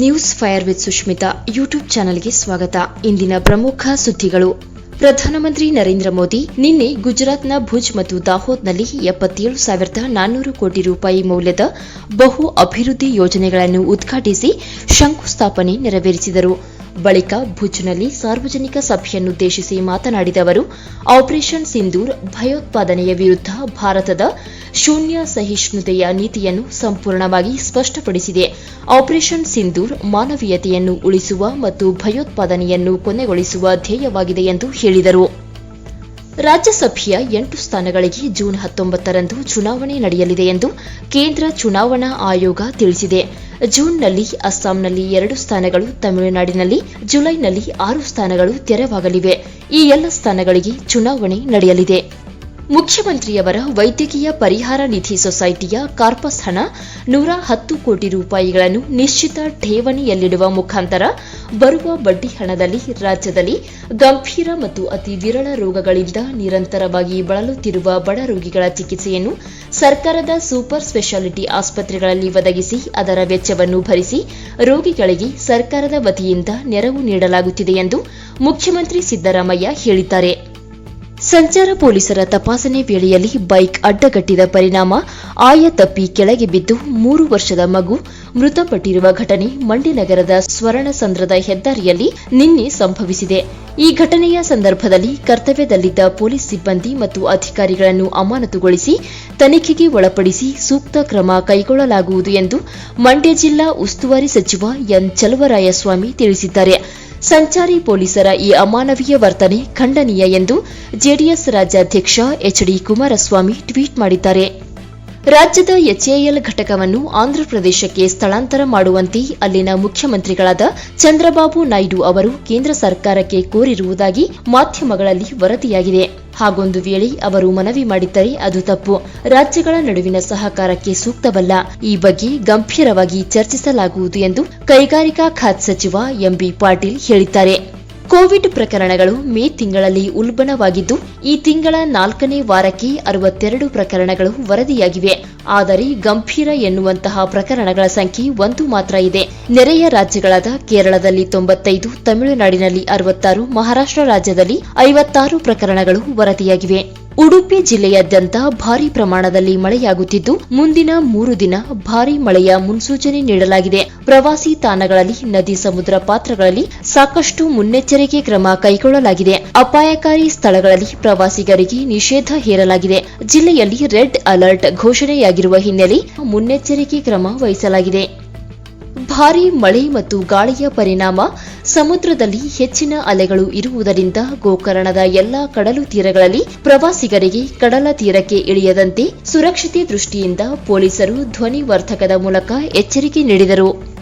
News fire with Sushmita YouTube ಚಾನೆಲ್ಗೆ ಸ್ವಾಗತ. ಇಂದಿನ ಪ್ರಮುಖ ಸುದ್ದಿಗಳು. ಪ್ರಧಾನಮಂತ್ರಿ ನರೇಂದ್ರ ಮೋದಿ ನಿನ್ನೆ ಗುಜರಾತ್ನ ಭುಜ್ ಮತ್ತು ದಾಹೋದ್ನಲ್ಲಿ ಎಪ್ಪತ್ತೇಳು ಸಾವಿರದ ನಾನ್ನೂರು ಕೋಟಿ ರೂಪಾಯಿ ಮೌಲ್ಯದ ಬಹು ಅಭಿವೃದ್ಧಿ ಯೋಜನೆಗಳನ್ನು ಉದ್ಘಾಟಿಸಿ ಶಂಕುಸ್ಥಾಪನೆ ನೆರವೇರಿಸಿದರು. ಬಳಿಕ ಭುಜ್ನಲ್ಲಿ ಸಾರ್ವಜನಿಕ ಸಭೆಯನ್ನುದ್ದೇಶಿಸಿ ಮಾತನಾಡಿದ ಅವರು, ಆಪರೇಷನ್ ಸಿಂಧೂರ್ ಭಯೋತ್ಪಾದನೆಯ ವಿರುದ್ಧ ಭಾರತದ ಶೂನ್ಯ ಸಹಿಷ್ಣುತೆಯ ನೀತಿಯನ್ನು ಸಂಪೂರ್ಣವಾಗಿ ಸ್ಪಷ್ಟಪಡಿಸಿದೆ. ಆಪರೇಷನ್ ಸಿಂಧೂರ್ ಮಾನವೀಯತೆಯನ್ನು ಉಳಿಸುವ ಮತ್ತು ಭಯೋತ್ಪಾದನೆಯನ್ನು ಕೊನೆಗೊಳಿಸುವ ಧ್ಯೇಯವಾಗಿದೆ ಎಂದು ಹೇಳಿದರು. ರಾಜ್ಯಸಭೆಯ ಎಂಟು ಸ್ಥಾನಗಳಿಗೆ ಜೂನ್ ಹತ್ತೊಂಬತ್ತರಂದು ಚುನಾವಣೆ ನಡೆಯಲಿದೆ ಎಂದು ಕೇಂದ್ರ ಚುನಾವಣಾ ಆಯೋಗ ತಿಳಿಸಿದೆ. ಜೂನ್ನಲ್ಲಿ ಅಸ್ಸಾಂನಲ್ಲಿ ಎರಡು ಸ್ಥಾನಗಳು, ತಮಿಳುನಾಡಿನಲ್ಲಿ ಜುಲೈನಲ್ಲಿ ಆರು ಸ್ಥಾನಗಳು ತೆರವಾಗಲಿವೆ. ಈ ಎಲ್ಲ ಸ್ಥಾನಗಳಿಗೆ ಚುನಾವಣೆ ನಡೆಯಲಿದೆ. ಮುಖ್ಯಮಂತ್ರಿಯವರ ವೈದ್ಯಕೀಯ ಪರಿಹಾರ ನಿಧಿ ಸೊಸೈಟಿಯ ಕಾರ್ಪಸ್ ಹಣ ನೂರ ಹತ್ತು ಕೋಟಿ ರೂಪಾಯಿಗಳನ್ನು ನಿಶ್ಚಿತ ಠೇವಣಿಯಲ್ಲಿಡುವ ಮುಖಾಂತರ ಬರುವ ಬಡ್ಡಿ ಹಣದಲ್ಲಿ ರಾಜ್ಯದಲ್ಲಿ ಗಂಭೀರ ಮತ್ತು ಅತಿ ವಿರಳ ರೋಗಗಳಿಂದ ನಿರಂತರವಾಗಿ ಬಳಲುತ್ತಿರುವ ಬಡ ರೋಗಿಗಳ ಚಿಕಿತ್ಸೆಯನ್ನು ಸರ್ಕಾರದ ಸೂಪರ್ ಸ್ಪೆಷಾಲಿಟಿ ಆಸ್ಪತ್ರೆಗಳಲ್ಲಿ ಒದಗಿಸಿ ಅದರ ವೆಚ್ಚವನ್ನು ಭರಿಸಿ ರೋಗಿಗಳಿಗೆ ಸರ್ಕಾರದ ವತಿಯಿಂದ ನೆರವು ನೀಡಲಾಗುತ್ತಿದೆ ಎಂದು ಮುಖ್ಯಮಂತ್ರಿ ಸಿದ್ದರಾಮಯ್ಯ ಹೇಳಿದ್ದಾರೆ. ಸಂಚಾರ ಪೊಲೀಸರ ತಪಾಸಣೆ ವೇಳೆಯಲ್ಲಿ ಬೈಕ್ ಅಡ್ಡಗಟ್ಟಿದ ಪರಿಣಾಮ ಆಯ ತಪ್ಪಿ ಕೆಳಗೆ ಬಿದ್ದು ಮೂರು ವರ್ಷದ ಮಗು ಮೃತಪಟ್ಟಿರುವ ಘಟನೆ ಮಂಡ್ಯ ನಗರದ ಸ್ವರ್ಣಸಂದ್ರದ ಹೆದ್ದಾರಿಯಲ್ಲಿ ನಿನ್ನೆ ಸಂಭವಿಸಿದೆ. ಈ ಘಟನೆಯ ಸಂದರ್ಭದಲ್ಲಿ ಕರ್ತವ್ಯದಲ್ಲಿದ್ದ ಪೊಲೀಸ್ ಸಿಬ್ಬಂದಿ ಮತ್ತು ಅಧಿಕಾರಿಗಳನ್ನು ಅಮಾನತುಗೊಳಿಸಿ ತನಿಖೆಗೆ ಒಳಪಡಿಸಿ ಸೂಕ್ತ ಕ್ರಮ ಕೈಗೊಳ್ಳಲಾಗುವುದು ಎಂದು ಮಂಡ್ಯ ಜಿಲ್ಲಾ ಉಸ್ತುವಾರಿ ಸಚಿವ ಎನ್ ಚಲುವರಾಯಸ್ವಾಮಿ ತಿಳಿಸಿದ್ದಾರೆ. ಸಂಚಾರಿ ಪೊಲೀಸರ ಈ ಅಮಾನವೀಯ ವರ್ತನೆ ಖಂಡನೀಯ ಎಂದು ಜೆಡಿಎಸ್ ರಾಜ್ಯಾಧ್ಯಕ್ಷ ಎಚ್ ಡಿ ಕುಮಾರಸ್ವಾಮಿ ಟ್ವೀಟ್ ಮಾಡಿದ್ದಾರೆ. ರಾಜ್ಯದ ಎಚ್ಎಎಲ್ ಘಟಕವನ್ನು ಆಂಧ್ರಪ್ರದೇಶಕ್ಕೆ ಸ್ಥಳಾಂತರ ಮಾಡುವಂತೆ ಅಲ್ಲಿನ ಮುಖ್ಯಮಂತ್ರಿಗಳಾದ ಚಂದ್ರಬಾಬು ನಾಯ್ಡು ಅವರು ಕೇಂದ್ರ ಸರ್ಕಾರಕ್ಕೆ ಕೋರಿರುವುದಾಗಿ ಮಾಧ್ಯಮಗಳಲ್ಲಿ ವರದಿಯಾಗಿದೆ. ಹಾಗೊಂದು ವೇಳೆ ಅವರು ಮನವಿ ಮಾಡಿದ್ದರೆ ಅದು ತಪ್ಪು. ರಾಜ್ಯಗಳ ನಡುವಿನ ಸಹಕಾರಕ್ಕೆ ಸೂಕ್ತವಲ್ಲ. ಈ ಬಗ್ಗೆ ಗಂಭೀರವಾಗಿ ಚರ್ಚಿಸಲಾಗುವುದು ಎಂದು ಕೈಗಾರಿಕಾ ಖಾತೆ ಸಚಿವ ಎಂಬಿ ಪಾಟೀಲ್ ಹೇಳಿದ್ದಾರೆ. ಕೋವಿಡ್ ಪ್ರಕರಣಗಳು ಮೇ ತಿಂಗಳಲ್ಲಿ ಉಲ್ಬಣವಾಗಿದ್ದು, ಈ ತಿಂಗಳ ನಾಲ್ಕನೇ ವಾರಕ್ಕೆ ಅರವತ್ತೆರಡು ಪ್ರಕರಣಗಳು ವರದಿಯಾಗಿವೆ. ಆದರೆ ಗಂಭೀರ ಎನ್ನುವಂತಹ ಪ್ರಕರಣಗಳ ಸಂಖ್ಯೆ ಒಂದು ಮಾತ್ರ ಇದೆ. ನೆರೆಯ ರಾಜ್ಯಗಳಾದ ಕೇರಳದಲ್ಲಿ ತೊಂಬತ್ತೈದು, ತಮಿಳುನಾಡಿನಲ್ಲಿ ಅರವತ್ತಾರು, ಮಹಾರಾಷ್ಟ್ರ ರಾಜ್ಯದಲ್ಲಿ ಐವತ್ತಾರು ಪ್ರಕರಣಗಳು ವರದಿಯಾಗಿವೆ. ಉಡುಪಿ ಜಿಲ್ಲೆಯಾದ್ಯಂತ ಭಾರೀ ಪ್ರಮಾಣದಲ್ಲಿ ಮಳೆಯಾಗುತ್ತಿದ್ದು, ಮುಂದಿನ ಮೂರು ದಿನ ಭಾರೀ ಮಳೆಯ ಮುನ್ಸೂಚನೆ ನೀಡಲಾಗಿದೆ. ಪ್ರವಾಸಿ ತಾಣಗಳಲ್ಲಿ, ನದಿ ಸಮುದ್ರ ಪಾತ್ರಗಳಲ್ಲಿ ಸಾಕಷ್ಟು ಮುನ್ನೆಚ್ಚರಿಕೆ ಕ್ರಮ ಕೈಗೊಳ್ಳಲಾಗಿದೆ. ಅಪಾಯಕಾರಿ ಸ್ಥಳಗಳಲ್ಲಿ ಪ್ರವಾಸಿಗರಿಗೆ ನಿಷೇಧ ಹೇರಲಾಗಿದೆ. ಜಿಲ್ಲೆಯಲ್ಲಿ ರೆಡ್ ಅಲರ್ಟ್ ಘೋಷಣೆಯಾಗಿರುವ ಹಿನ್ನೆಲೆ ಮುನ್ನೆಚ್ಚರಿಕೆ ಕ್ರಮ ವಹಿಸಲಾಗಿದೆ. ಭಾರೀ ಮಳೆ ಮತ್ತು ಗಾಳಿಯ ಪರಿಣಾಮ ಸಮುದ್ರದಲ್ಲಿ ಹೆಚ್ಚಿನ ಅಲೆಗಳು ಇರುವುದರಿಂದ ಗೋಕರ್ಣದ ಎಲ್ಲಾ ಕಡಲು ತೀರಗಳಲ್ಲಿ ಪ್ರವಾಸಿಗರಿಗೆ ಕಡಲ ತೀರಕ್ಕೆ ಇಳಿಯದಂತೆ ಸುರಕ್ಷತೆ ದೃಷ್ಟಿಯಿಂದ ಪೊಲೀಸರು ಧ್ವನಿವರ್ಧಕದ ಮೂಲಕ ಎಚ್ಚರಿಕೆ ನೀಡಿದರು.